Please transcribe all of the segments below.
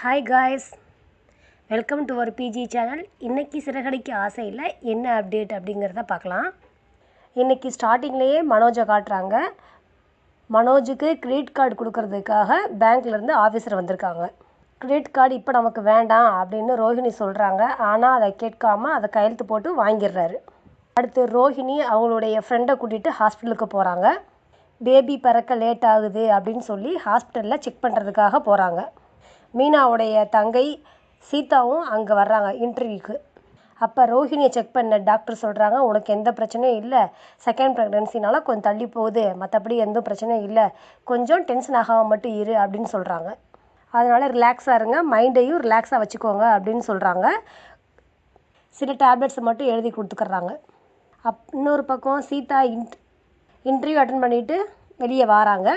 Hi guys welcome to our PG channel இன்றைக்கி சிறகடிக்க ஆசையில் என்ன அப்டேட் அப்படிங்கிறத பார்க்கலாம். இன்றைக்கி ஸ்டார்டிங்லேயே மனோஜை காட்டுறாங்க. மனோஜுக்கு கிரெடிட் கார்டு கொடுக்கறதுக்காக பேங்க்லேருந்து ஆஃபீஸர் வந்திருக்காங்க. கிரெடிட் கார்டு இப்போ நமக்கு வேண்டாம் அப்படின்னு ரோஹிணி சொல்கிறாங்க ஆனால் அதை கேட்காம அதை கையெழுத்து போட்டு வாங்கிடுறாரு. அடுத்து ரோஹிணி அவங்களுடைய ஃப்ரெண்டை கூட்டிகிட்டு ஹாஸ்பிட்டலுக்கு போகிறாங்க பேபி பிறக்க லேட் ஆகுது அப்படின்னு சொல்லி ஹாஸ்பிட்டலில் செக் பண்ணுறதுக்காக போகிறாங்க மீனாவுடைய தங்கை சீதாவும் அங்கே வர்றாங்க இன்டர்வியூக்கு அப்போ ரோஹிணியை செக் பண்ண டாக்டர் சொல்கிறாங்க உனக்கு எந்த பிரச்சனையும் இல்லை. செகண்ட் ப்ரெக்னென்சினால கொஞ்சம் தள்ளி போகுது. மற்றபடி எந்த பிரச்சனையும் இல்லை. கொஞ்சம் டென்ஷன் ஆகாமல் மட்டும் இரு அப்படின்னு சொல்கிறாங்க அதனால் ரிலாக்ஸாக இருங்க. மைண்டையும் ரிலாக்ஸாக வச்சுக்கோங்க அப்படின்னு சொல்கிறாங்க சில டேப்லெட்ஸை மட்டும் எழுதி கொடுத்துக்கறாங்க. அப் இன்னொரு பக்கம் சீதா இன்ட் இன்டர்வியூ அட்டன் பண்ணிவிட்டு வெளியே வராங்க.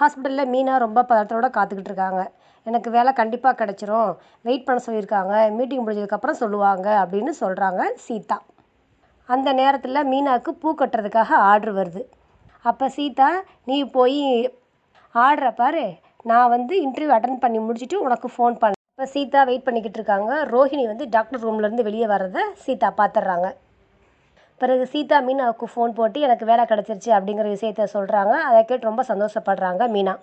ஹாஸ்பிட்டலில் மீனா ரொம்ப பதட்டத்தோட காத்துக்கிட்டு இருக்காங்க. எனக்கு வேலை கண்டிப்பாக கிடச்சிரும். வெயிட் பண்ண சொல்லியிருக்காங்க. மீட்டிங் முடிஞ்சதுக்கப்புறம் சொல்லுவாங்க அப்படின்னு சொல்கிறாங்க சீதா. அந்த நேரத்தில் மீனாவுக்கு பூ கட்டுறதுக்காக ஆர்டர் வருது. அப்போ சீதா நீ போய் ஆர்டரை பாரு. நான் வந்து இன்டர்வியூ அட்டன் பண்ணி முடிச்சுட்டு உனக்கு ஃபோன் பண்ண இப்போ சீதா வெயிட் பண்ணிக்கிட்டு இருக்காங்க. ரோஹிணி வந்து டாக்டர் ரூம்லேருந்து வெளியே வர்றதை சீதா பார்த்துட்றாங்க பிறகு சீதா மீனாவுக்கு ஃபோன் போட்டு எனக்கு வேலை கிடச்சிருச்சு அப்படிங்கிற விஷயத்த சொல்கிறாங்க அதை கேட்டு ரொம்ப சந்தோஷப்படுறாங்க மீனா.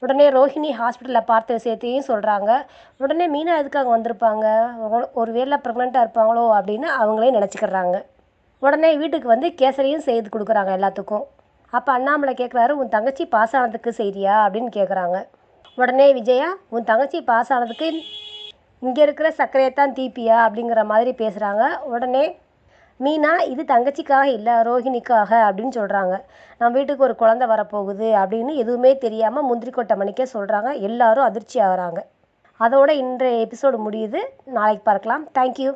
உடனே ரோஹிணி ஹாஸ்பிட்டலில் பார்த்த விஷயத்தையும் சொல்கிறாங்க உடனே மீனா எதுக்காக வந்திருப்பாங்க? ஒரு- ஒரு வேளை ப்ரெக்னெண்ட்டாக இருப்பாங்களோ அப்படின்னு அவங்களே நினச்சிக்கிறாங்க. உடனே வீட்டுக்கு வந்து கேசரியும் செய்து கொடுக்குறாங்க எல்லாத்துக்கும். அப்போ அண்ணாமலை கேட்குறாரு உன் தங்கச்சி பாஸ் ஆனதுக்கு செய்றியா? அப்படின்னு கேட்குறாங்க உடனே விஜயா உன் தங்கச்சி பாஸ் ஆனதுக்கு இங்கே இருக்கிற சர்க்கரையை தான் தீப்பியா? அப்படிங்கிற மாதிரி பேசுகிறாங்க உடனே மீனா இது தங்கச்சிக்காக இல்லை ரோஹிணிக்காக அப்படின்னு சொல்கிறாங்க நம்ம வீட்டுக்கு ஒரு குழந்தை வரப்போகுது அப்படின்னு எதுவுமே தெரியாமல் முந்திரி கொட்டை மணிக்கே சொல்கிறாங்க எல்லாரும் அதிர்ச்சி ஆகிறாங்க. அதோட இன்றைய எபிசோடு முடியுது. நாளைக்கு பார்க்கலாம். தேங்க்யூ